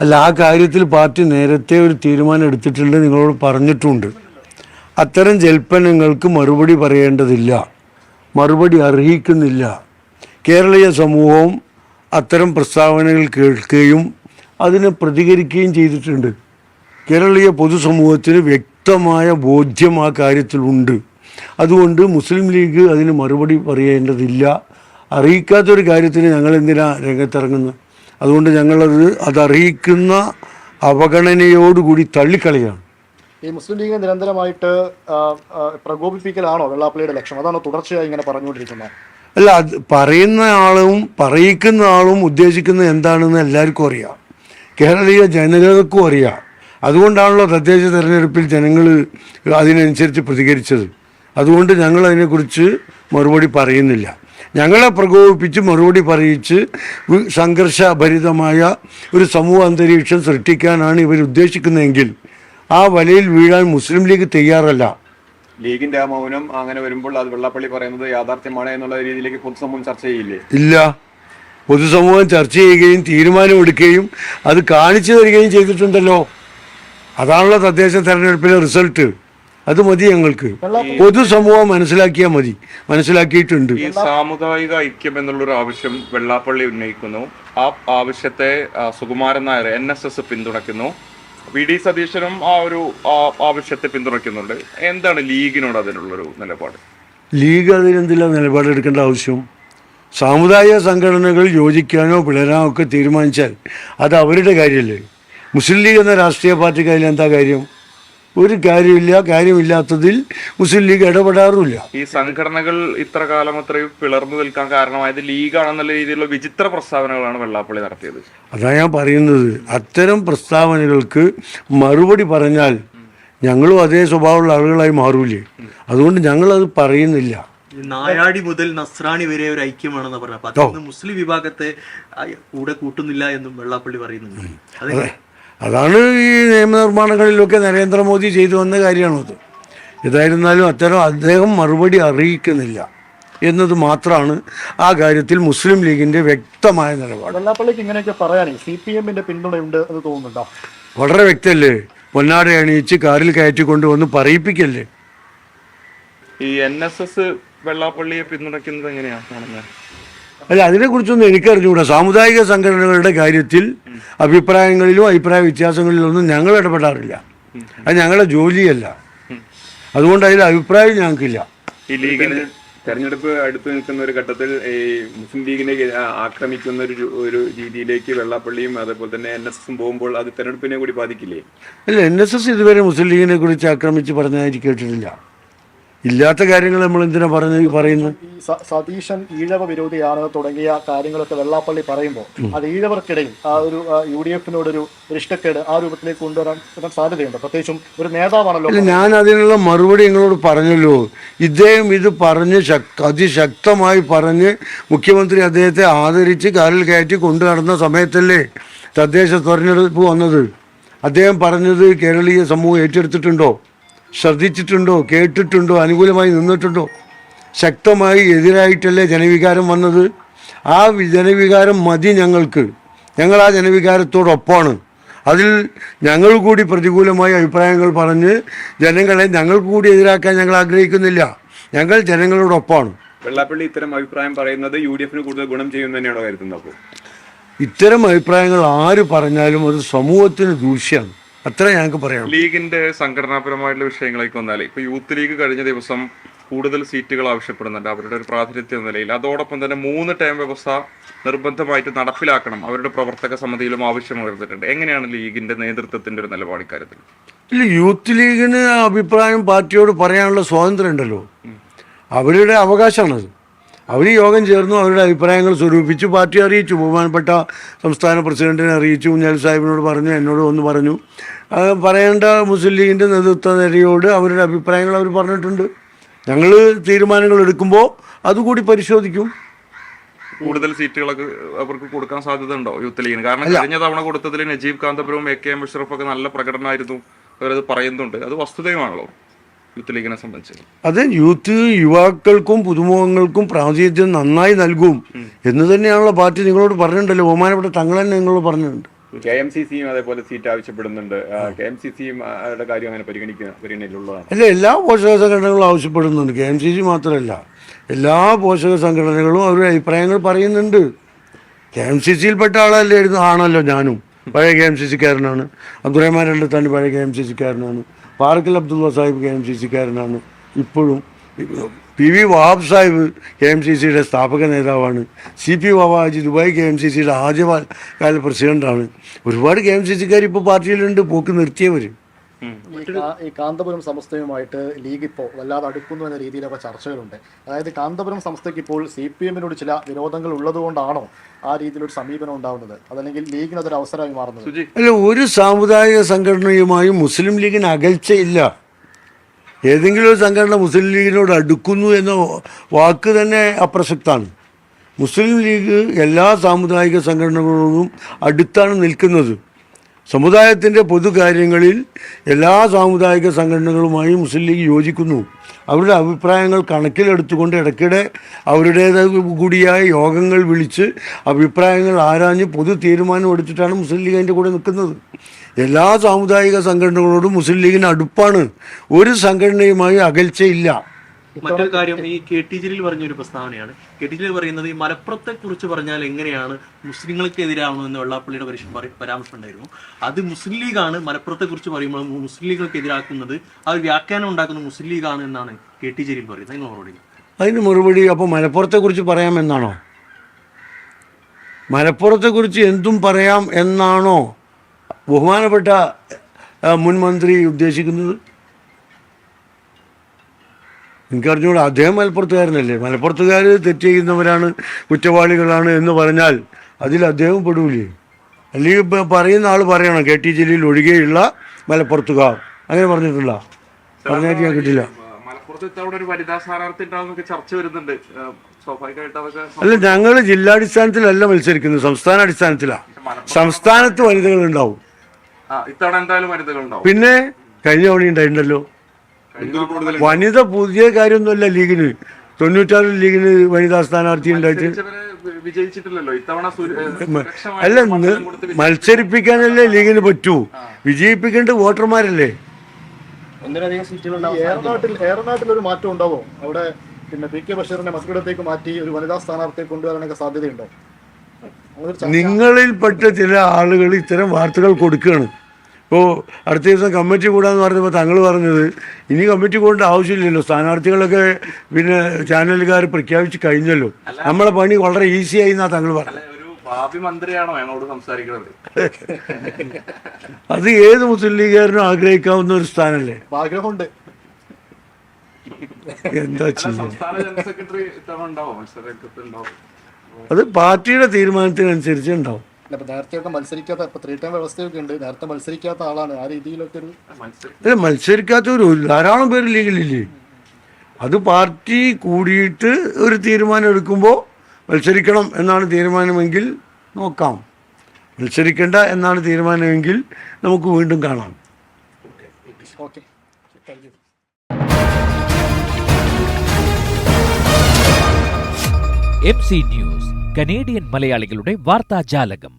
അല്ല ആ കാര്യത്തിൽ പാർട്ടി നേരത്തെ ഒരു തീരുമാനം എടുത്തിട്ടുണ്ട് നിങ്ങളോട് പറഞ്ഞിട്ടുണ്ട്. അത്തരം ജൽപ്പനങ്ങൾക്ക് മറുപടി പറയേണ്ടതില്ല. മറുപടി അർഹിക്കുന്നില്ല. കേരളീയ സമൂഹവും അത്തരം പ്രസ്താവനകൾ കേൾക്കുകയും അതിനെ പ്രതികരിക്കുകയും ചെയ്തിട്ടുണ്ട്. കേരളീയ പൊതുസമൂഹത്തിന് വ്യക്തമായ ബോധ്യം ആ കാര്യത്തിലുണ്ട് അതുകൊണ്ട് മുസ്ലിം ലീഗ് അതിന് മറുപടി പറയേണ്ടതില്ല. അറിയിക്കാത്തൊരു കാര്യത്തിന് ഞങ്ങൾ എന്തിനാ രംഗത്തിറങ്ങുന്നത്? അതുകൊണ്ട് ഞങ്ങളത് അതറിയിക്കുന്ന അവഗണനയോടുകൂടി തള്ളിക്കളയാണ്. ഈ മുസ്ലിം ലീഗിനെ നിരന്തരമായിട്ട് പ്രകോപിപ്പിക്കലാണോ വെള്ളാപ്പള്ളിയുടെ ലക്ഷ്യം? അതാണോ തുടർച്ചയായി ഇങ്ങനെ പറഞ്ഞുകൊണ്ടിരിക്കുന്നത്? അല്ല അത് പറയുന്ന ആളും പറയിക്കുന്ന ആളും ഉദ്ദേശിക്കുന്നത് എന്താണെന്ന് എല്ലാവർക്കും അറിയാം. കേരളീയ ജനതകൾക്കും അറിയാം. അതുകൊണ്ടാണല്ലോ തദ്ദേശ തെരഞ്ഞെടുപ്പിൽ ജനങ്ങൾ അതിനനുസരിച്ച് പ്രതികരിച്ചത്. അതുകൊണ്ട് ഞങ്ങൾ അതിനെക്കുറിച്ച് മറുപടി പറയുന്നില്ല. ഞങ്ങളെ പ്രകോപിപ്പിച്ച് മറുപടി പറയിച്ച് സംഘർഷഭരിതമായ ഒരു സമൂഹ അന്തരീക്ഷം സൃഷ്ടിക്കാനാണ് ഇവർ ഉദ്ദേശിക്കുന്നതെങ്കിൽ ആ വലയിൽ വീഴാൻ മുസ്ലിം ലീഗ് തയ്യാറല്ല. ലീഗിന്റെ ആ മൗനം അങ്ങനെ വരുമ്പോൾ അത് വെള്ളപ്പള്ളി പറയുന്നത് യാഥാർത്ഥ്യമാണ് എന്നുള്ള രീതിയിലേക്ക് പൊതുസമൂഹം ചർച്ച ചെയ്യില്ലേ? ഇല്ല. പൊതുസമൂഹം ചർച്ച ചെയ്യുകയും തീരുമാനം എടുക്കുകയും അത് കാണിച്ചു തരികയും ചെയ്തിട്ടുണ്ടല്ലോ. അതാണല്ലോ തദ്ദേശ തെരഞ്ഞെടുപ്പിലെ റിസൾട്ട്. അത് മതി ഞങ്ങൾക്ക്. പൊതുസമൂഹം മനസ്സിലാക്കിയാൽ മതി. മനസ്സിലാക്കിയിട്ടുണ്ട്. ഈ സാമുദായിക ഐക്യം എന്നുള്ളൊരു ആവശ്യം വെള്ളാപ്പള്ളി ഉന്നയിക്കുന്നു. ആ ആവശ്യത്തെ Sukumaran Nair N S S പിന്തുണയ്ക്കുന്നു. വി ഡി സതീശനും ആ ഒരു ആവശ്യത്തെ പിന്തുണയ്ക്കുന്നുണ്ട്. എന്താണ് ലീഗിനോട് അതിനുള്ളൊരു നിലപാട്? ലീഗ് അതിനെന്തില്ല നിലപാടെടുക്കേണ്ട ആവശ്യം? സാമുദായിക സംഘടനകൾ യോജിക്കാനോ പിളരാനോ ഒക്കെ തീരുമാനിച്ചാൽ അത് അവരുടെ കാര്യമല്ലേ? മുസ്ലിം ലീഗ് എന്ന രാഷ്ട്രീയ പാർട്ടിക്ക് എന്താ കാര്യം? ഒരു കാര്യമില്ല കാര്യമില്ലാത്തതിൽ മുസ്ലിം ലീഗ് ഇടപെടാറുമില്ല. ഈ സംഘടനകൾ ഇത്ര കാലം അത്രയും പിളർന്നു നിൽക്കാൻ കാരണമായത് ലീഗാണെന്നുള്ള രീതിയിലുള്ള വിചിത്ര പ്രസ്താവനകളാണ് വെള്ളാപ്പള്ളി നടത്തിയത്. അതാ ഞാൻ പറയുന്നത്. അത്തരം പ്രസ്താവനകൾക്ക് മറുപടി പറഞ്ഞാൽ ഞങ്ങളും അതേ സ്വഭാവമുള്ള ആളുകളായി മാറൂലേ. അതുകൊണ്ട് ഞങ്ങളത് പറയുന്നില്ല. നായാടി മുതൽ നസ്രാണി വരെ ഒരു ഐക്യമാണെന്ന് പറഞ്ഞത്. അപ്പൊ മുസ്ലിം വിഭാഗത്തെ കൂടെ കൂട്ടുന്നില്ല എന്നും വെള്ളാപ്പള്ളി പറയുന്നുണ്ട്. അതെ. അതാണ് ഈ നിയമനിർമ്മാണങ്ങളിലൊക്കെ നരേന്ദ്രമോദി ചെയ്തു വന്ന കാര്യമാണത്. ഏതായിരുന്നാലും അത്തരം അദ്ദേഹം മറുപടി അറിയിക്കുന്നില്ല എന്നത് മാത്രമാണ് ആ കാര്യത്തിൽ മുസ്ലിം ലീഗിന്റെ വ്യക്തമായ നിലപാട്. വെള്ളാപ്പള്ളിക്ക് ഇങ്ങനെയൊക്കെ പറയാനേ സി പി എമ്മിന്റെ പിന്തുണയുണ്ട് എന്ന് തോന്നുന്നുണ്ടോ? വളരെ വ്യക്തമല്ലേ പൊന്നാട അണിയിച്ച് കാറിൽ കയറ്റി കൊണ്ടുവന്ന് പറയിപ്പിക്കല്ലേ? ഈ എൻ എസ് എസ് വെള്ളാപ്പള്ളിയെ പിന്തുണയ്ക്കുന്നത് എങ്ങനെയാണ് കാണുന്നത് അല്ല അതിനെക്കുറിച്ചൊന്നും എനിക്കറിഞ്ഞുകൂടാ സാമുദായിക സംഘടനകളുടെ കാര്യത്തിൽ അഭിപ്രായങ്ങളിലും അഭിപ്രായ വ്യത്യാസങ്ങളിലൊന്നും ഞങ്ങൾ ഇടപെടാറില്ല. അത് ഞങ്ങളുടെ ജോലിയല്ല. അതുകൊണ്ട് അതിൽ അഭിപ്രായം ഞങ്ങൾക്കില്ല. ഈ തെരഞ്ഞെടുപ്പ് അടുത്ത് നിൽക്കുന്ന ഒരു ഘട്ടത്തിൽ ഈ മുസ്ലിം ലീഗിനെ ആക്രമിക്കുന്ന ഒരു ഒരു രീതിയിലേക്ക് വെള്ളാപ്പള്ളിയും അതേപോലെ തന്നെ എൻ എസ് എസും പോകുമ്പോൾ അത് തെരഞ്ഞെടുപ്പിനെ കൂടി ബാധിക്കില്ലേ? അല്ല എൻ എസ് എസ് ഇതുവരെ മുസ്ലിം ലീഗിനെ കുറിച്ച് ആക്രമിച്ച് പറഞ്ഞതായി കേട്ടിട്ടില്ല. ഇല്ലാത്ത കാര്യങ്ങൾ നമ്മൾ എന്തിനാ പറഞ്ഞ പറയുന്നത്? സതീശൻ ഈഴവ വിരോധിയാണ് തുടങ്ങിയ കാര്യങ്ങളൊക്കെ വെള്ളാപ്പള്ളി പറയുമ്പോൾ. അത് ഈഴവർക്കിടയിൽ ആ ഒരു യു ഡി എഫിനോടൊരു ഇഷ്ടക്കേട് ആ രൂപത്തിലേക്ക് കൊണ്ടുവരാൻ വരാൻ സാധ്യതയുണ്ട്. പ്രത്യേകിച്ചും ഒരു നേതാവാണല്ലോ ഞാൻ അതിനുള്ള മറുപടി നിങ്ങളോട് പറഞ്ഞല്ലോ. ഇദ്ദേഹം ഇത് പറഞ്ഞ് ശക് അതിശക്തമായി പറഞ്ഞ് മുഖ്യമന്ത്രി അദ്ദേഹത്തെ ആദരിച്ച് കാലിൽ കയറ്റി കൊണ്ടു നടന്ന സമയത്തല്ലേ തദ്ദേശ തെരഞ്ഞെടുപ്പ് വന്നത്? അദ്ദേഹം പറഞ്ഞത് കേരളീയ സമൂഹം ഏറ്റെടുത്തിട്ടുണ്ടോ? ശ്രദ്ധിച്ചിട്ടുണ്ടോ കേട്ടിട്ടുണ്ടോ അനുകൂലമായി നിന്നിട്ടുണ്ടോ? ശക്തമായി എതിരായിട്ടല്ലേ ജനവികാരം വന്നത്? ആ ജനവികാരം മതി ഞങ്ങൾക്ക്. ഞങ്ങൾ ആ ജനവികാരത്തോടൊപ്പമാണ് അതിൽ ഞങ്ങൾ കൂടി പ്രതികൂലമായ അഭിപ്രായങ്ങൾ പറഞ്ഞ് ജനങ്ങളെ ഞങ്ങൾക്ക് കൂടി എതിരാക്കാൻ ഞങ്ങൾ ആഗ്രഹിക്കുന്നില്ല. ഞങ്ങൾ ജനങ്ങളോടൊപ്പമാണ് വെള്ളാപ്പള്ളി ഇത്തരം അഭിപ്രായം പറയുന്നത് യു ഡി എഫിന് കൂടുതൽ ഗുണം ചെയ്യും തന്നെയാണോ കരുതുന്നത് അപ്പോൾ? ഇത്തരം അഭിപ്രായങ്ങൾ ആര് പറഞ്ഞാലും അത് സമൂഹത്തിന് ദൂഷ്യമാണ് അത്ര ഞങ്ങൾക്ക് പറയാം ലീഗിന്റെ സംഘടനാപരമായിട്ടുള്ള വിഷയങ്ങളേക്ക് വന്നാൽ ഇപ്പൊ യൂത്ത് ലീഗ് കഴിഞ്ഞ ദിവസം കൂടുതൽ സീറ്റുകൾ ആവശ്യപ്പെടുന്നുണ്ട്. അവരുടെ ഒരു പ്രാതിനിധ്യ എന്ന നിലയിൽ. അതോടൊപ്പം തന്നെ മൂന്ന് ടൈം വ്യവസ്ഥ നിർബന്ധമായിട്ട് നടപ്പിലാക്കണം. അവരുടെ പ്രവർത്തക സമിതിയിലും ആവശ്യം ഉയർന്നിട്ടുണ്ട്. എങ്ങനെയാണ് ലീഗിന്റെ നേതൃത്വത്തിന്റെ ഒരു നിലപാട് ഇക്കാര്യത്തിൽ? ഇല്ല യൂത്ത് ലീഗിന് അഭിപ്രായം പാർട്ടിയോട് പറയാനുള്ള സ്വാതന്ത്ര്യം ഉണ്ടല്ലോ. അവരുടെ അവകാശമാണത്. അവർ യോഗം ചേർന്നു അവരുടെ അഭിപ്രായങ്ങൾ സ്വരൂപിച്ചു പാർട്ടി അറിയിച്ചു. ബഹുമാനപ്പെട്ട സംസ്ഥാന പ്രസിഡന്റിനെ അറിയിച്ചു കുഞ്ഞാൽ സാഹിബിനോട് പറഞ്ഞു എന്നോട് ഒന്ന് പറഞ്ഞു. പറയേണ്ട മുസ്ലിം ലീഗിന്റെ നേതൃത്വ നിരയോട് അവരുടെ അഭിപ്രായങ്ങൾ അവർ പറഞ്ഞിട്ടുണ്ട്. ഞങ്ങൾ തീരുമാനങ്ങൾ എടുക്കുമ്പോൾ അതുകൂടി പരിശോധിക്കും. കൂടുതൽ സീറ്റുകളൊക്കെ അവർക്ക് കൊടുക്കാൻ സാധ്യത ഉണ്ടോ യൂത്ത് ലീഗിന്? കാരണം കഴിഞ്ഞ തവണ കൊടുത്തതിൽ നജീബ് കാന്തപുരവും എ കെ എം ബഷീറും ഒക്കെ നല്ല പ്രകടനമായിരുന്നു. അവരത് പറയുന്നുണ്ട്. അത് വസ്തുതയുമാണല്ലോ. യൂത്ത് ലീഗിനെ സംബന്ധിച്ച്. അത് യൂത്ത് യുവാക്കൾക്കും പുതുമുഖങ്ങൾക്കും പ്രാതിനിധ്യം നന്നായി നൽകും എന്ന് തന്നെയാണല്ലോ പാർട്ടി നിങ്ങളോട് പറഞ്ഞിട്ടുണ്ടല്ലോ. ബഹുമാനപ്പെട്ട തങ്ങൾ തന്നെ നിങ്ങളോട് പറഞ്ഞിട്ടുണ്ട്. കെ എം സി സിയും അതേപോലെ സീറ്റ് ആവശ്യപ്പെടുന്നുണ്ട്. കെ എം സി സിയും അവരുടെ കാര്യം അങ്ങനെ പരിഗണിക്കുന്ന പരിഗണനയിലുള്ളതാണ്. അല്ല എല്ലാ പോഷക സംഘടനകളും ആവശ്യപ്പെടുന്നുണ്ട്. കെ എം സി സി മാത്രമല്ല എല്ലാ പോഷക സംഘടനകളും അവരുടെ അഭിപ്രായങ്ങൾ പറയുന്നുണ്ട്. കെ എം സി സിയിൽപ്പെട്ട ആളല്ലായിരുന്നു ആണല്ലോ ഞാനും. പഴയ കെ എം സി സിക്കാരനാണ്. അബ്ദുറഹ്മാൻ അള്ളത്താനി പഴയ K M C സിക്കാരനാണ്. Parakkal Abdulla Sahib K M C സിക്കാരനാണ് ഇപ്പോഴും P V Wahab Sahib K M C സിയുടെ സ്ഥാപക നേതാവാണ്. C P Vavaji Dubai K M C സിയുടെ ആദ്യകാല പ്രസിഡന്റാണ്. ഒരുപാട് കെ എം സി സിക്കാർ ഇപ്പോൾ പാർട്ടിയിലുണ്ട് പോക്ക് നിർത്തിയവർ ഈ കാന്തപുരം സമസ്തയുമായിട്ട് ലീഗ് ഇപ്പോൾ വല്ലാതെ അടുക്കുന്നു എന്ന രീതിയിലൊക്കെ ചർച്ചകളുണ്ട്. അതായത് കാന്തപുരം സംസ്ഥയ്ക്ക് ഇപ്പോൾ സി പി എമ്മിനോട് ചില വിരോധങ്ങൾ ഉള്ളതുകൊണ്ടാണോ ആ രീതിയിലൊരു സമീപനം ഉണ്ടാവുന്നത്? അതല്ലെങ്കിൽ ലീഗിന് അതൊരു അവസരമായി മാറുന്നത്? അല്ല ഒരു സാമുദായിക സംഘടനയുമായും മുസ്ലിം ലീഗിന് അകൽച്ചയില്ല ഏതെങ്കിലും ഒരു സംഘടന മുസ്ലിം ലീഗിനോട് അടുക്കുന്നു എന്ന വാക്ക് തന്നെ അപ്രസക്താണ്. മുസ്ലിം ലീഗ് എല്ലാ സാമുദായിക സംഘടനകളോടും അടുത്താണ് നിൽക്കുന്നത്. സമുദായത്തിന്റെ പൊതുകാര്യങ്ങളിൽ എല്ലാ സാമുദായിക സംഘടനകളുമായി മുസ്ലിം ലീഗ് യോജിക്കുന്നു. അവരുടെ അഭിപ്രായങ്ങൾ കണക്കിലെടുത്തുകൊണ്ട് ഇടയ്ക്കിടെ അവരുടേത് കൂടിയായ യോഗങ്ങൾ വിളിച്ച് അഭിപ്രായങ്ങൾ ആരാഞ്ഞ് പൊതു തീരുമാനം എടുത്തിട്ടാണ് മുസ്ലിം ലീഗ് അതിന്റെ കൂടെ നിൽക്കുന്നത്. എല്ലാ സാമുദായിക സംഘടനകളോടും മുസ്ലിം ലീഗിന് അടുപ്പാണ്. ഒരു സംഘടനയുമായി അകൽച്ചയില്ല. മറ്റൊരു കാര്യം ഈ കെ ടി ജലീൽ പറഞ്ഞൊരു പ്രസ്താവനയാണ്. കെ ടി ജലീൽ പറയുന്നത് ഈ മലപ്പുറത്തെ കുറിച്ച് പറഞ്ഞാൽ എങ്ങനെയാണ് മുസ്ലിങ്ങൾക്ക് എതിരാവണോ എന്ന് വെള്ളാപ്പള്ളിയുടെ പരാമർശം ഉണ്ടായിരുന്നു. അത് മുസ്ലിം ലീഗാണ് മലപ്പുറത്തെ കുറിച്ച് പറയുമ്പോൾ മുസ്ലിം ലീഗുകൾക്ക് എതിരാക്കുന്നത് ആ ഒരു വ്യാഖ്യാനം ഉണ്ടാക്കുന്ന മുസ്ലിം ലീഗാണ് എന്നാണ് കെ ടി ജലീൽ പറയുന്നത്. അതിന് മറുപടി അതിന് മറുപടി അപ്പോൾ മലപ്പുറത്തെക്കുറിച്ച് പറയാമെന്നാണോ മലപ്പുറത്തെക്കുറിച്ച് എന്തും പറയാം എന്നാണോ ബഹുമാനപ്പെട്ട മുൻമന്ത്രി മുൻ മന്ത്രി ഉദ്ദേശിക്കുന്നത്? എനിക്കറിഞ്ഞൂടാ അദ്ദേഹം മലപ്പുറത്തുകാരനല്ലേ. മലപ്പുറത്തുകാർ തെറ്റ് ചെയ്യുന്നവരാണ് കുറ്റവാളികളാണ് എന്ന് പറഞ്ഞാൽ അതിൽ അദ്ദേഹം പെടൂലേ. അല്ലെങ്കിൽ ഇപ്പം പറയുന്ന ആൾ പറയണം കെ ടി ജലീൽ ഒഴികെയുള്ള മലപ്പുറത്തുകാർ. അങ്ങനെ പറഞ്ഞിട്ടില്ല. പറഞ്ഞായിട്ട് ഞാൻ കിട്ടില്ല. അല്ല ഞങ്ങൾ ജില്ലാടിസ്ഥാനത്തിലല്ല മത്സരിക്കുന്നത് സംസ്ഥാന അടിസ്ഥാനത്തിലാണ് സംസ്ഥാനത്ത് വനിതകൾ ഉണ്ടാവും പിന്നെ കഴിഞ്ഞ തവണ ഉണ്ടായിട്ടുണ്ടല്ലോ. വനിത പുതിയ കാര്യമൊന്നുമല്ല ലീഗിന്. തൊണ്ണൂറ്റാറിൽ ലീഗിന് വനിതാ സ്ഥാനാർത്ഥി ഉണ്ടായിട്ട്. അല്ല. മത്സരിപ്പിക്കാനല്ലേ ലീഗിന് പറ്റൂ. വിജയിപ്പിക്കേണ്ട വോട്ടർമാരല്ലേ? ഏറനാട്ടിൽ ഒരു മാറ്റം ഉണ്ടാവോ? അവിടെ പിന്നെ പി കെ ബഷീറിന്റെ മസ്കിടത്തേക്ക് മാറ്റി ഒരു വനിതാ സ്ഥാനാർത്ഥിയെ കൊണ്ടുവരാനൊക്കെ സാധ്യതയുണ്ടോ? നിങ്ങളിൽപ്പെട്ട ചില ആളുകൾ ഇത്തരം വാർത്തകൾ കൊടുക്കുകയാണ്. ഇപ്പോൾ അടുത്ത ദിവസം കമ്മിറ്റി കൂടാന്ന് പറഞ്ഞപ്പോൾ തങ്ങൾ പറഞ്ഞത് ഇനി കമ്മിറ്റി കൂടേണ്ട ആവശ്യമില്ലല്ലോ. സ്ഥാനാർത്ഥികളൊക്കെ പിന്നെ ചാനലുകാർ പ്രഖ്യാപിച്ച് കഴിഞ്ഞല്ലോ. നമ്മളെ പണി വളരെ ഈസി ആയി എന്നാണ് തങ്ങൾ പറഞ്ഞത് ഒരു ഭാവി മന്ത്രിയാണോ ഞങ്ങളോട് സംസാരിക്കുന്നത് അത് ഏത് മുസ്ലിം ലീഗുകാരനും ആഗ്രഹിക്കാവുന്ന ഒരു സ്ഥാനല്ലേ? ആഗ്രഹമുണ്ട്. എന്താ ചെയ്യുക അത് പാർട്ടിയുടെ തീരുമാനത്തിനനുസരിച്ച് ഉണ്ടാവും. അല്ല, ഇപ്പൊ നേരത്തെയൊക്കെ മത്സരിക്കാത്ത ഇപ്പൊ ത്രീ ടൈം വ്യവസ്ഥയൊക്കെ ഉണ്ട്. നേരത്തെ മത്സരിക്കാത്ത ആളാണ്. ആ രീതിയിലൊക്കെ ഒരു മത്സരിക്കാത്ത അല്ല മത്സരിക്കാത്തവർ ധാരാളം പേര് ലീഗിലില്ലേ? അത് പാർട്ടി കൂടിയിട്ട് ഒരു തീരുമാനം എടുക്കുമ്പോൾ മത്സരിക്കണം എന്നാണ് തീരുമാനമെങ്കിൽ നോക്കാം. മത്സരിക്കേണ്ട എന്നാണ് തീരുമാനമെങ്കിൽ നമുക്ക് വീണ്ടും കാണാം. Okay thank you M C news Canadian മലയാളികളുടെ വാർത്താജാലകം.